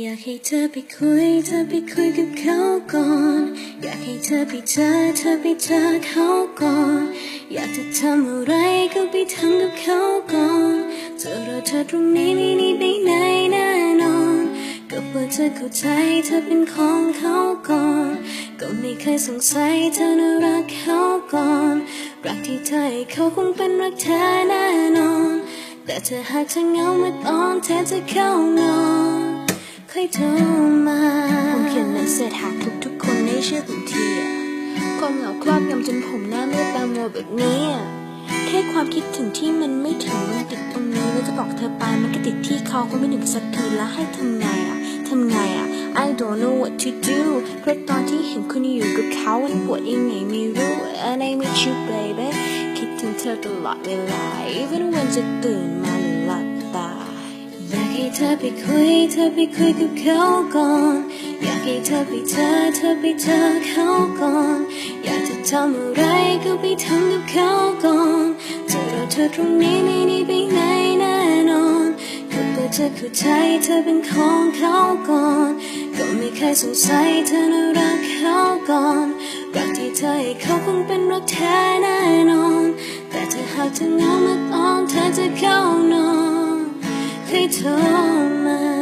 อยากให้เธอไปคุย เธอไปคุยกับเขาก่อน อยากให้เธอไปเจอ เธอไปเจอเขาก่อน อยากจะทำอะไรก็ไปทำกับเขาก่อนเจะรอเธอตรงนี้ไม่นีไปไหนแน่นอน ก็เพื่อเธอเข้าใจเธอเป็นของเขาก่อน ก็ไม่เคยสงสัยเธอน่ารักเขาก่อน รักที่เธอให้เขาคงเป็นรักแท้แน่นอน แต่เธอหากเธอเหงาเมื่อตอนแทนจะเข้านอน ค่อยโทรมาผมเขียนเมสเซจหาทุกทุกๆคนในชื่อผมทีอะความเหงาครอบงำจนผมหน้ามืดตามัวแบบนี้แค่ความคิดถึงที่มันไม่ถึงมันติดตรงนี้แล้วจะบอกเธอไปมันก็ติดที่เขาก็ไม่ถึงสักทีแล้วให้ทำไงอะทำไงอะ I don't know what to do เพราะตอนที่เห็นคุณอยู่กับเขามันปวดยังไงไม่รู้ and I miss you baby คิดถึงเธอตลอดเวลา even when จะตื่นมา ให้เธอไปคุย เธอไปคุยกับเขาก่อน อยากให้เธอไปเจอเธอไปเจอเขาก่อน อยากจะทำอะไรก็ไปทำกับเขาก่อนจะรอเธอตรงนี้ไม่หนีไปไหนแน่นอนก็เพื่อเธอเข้าใจเธอเป็นของเขาก่อน ก็ไม่เคยสงสัยเธอน่ารักเขาก่อน รักที่เธอให้เขาคงเป็นรักแท้แน่นอน แต่ถ้าหากเธอเหงามื่อตอนเธอจะเข้านอน ให้เธอมา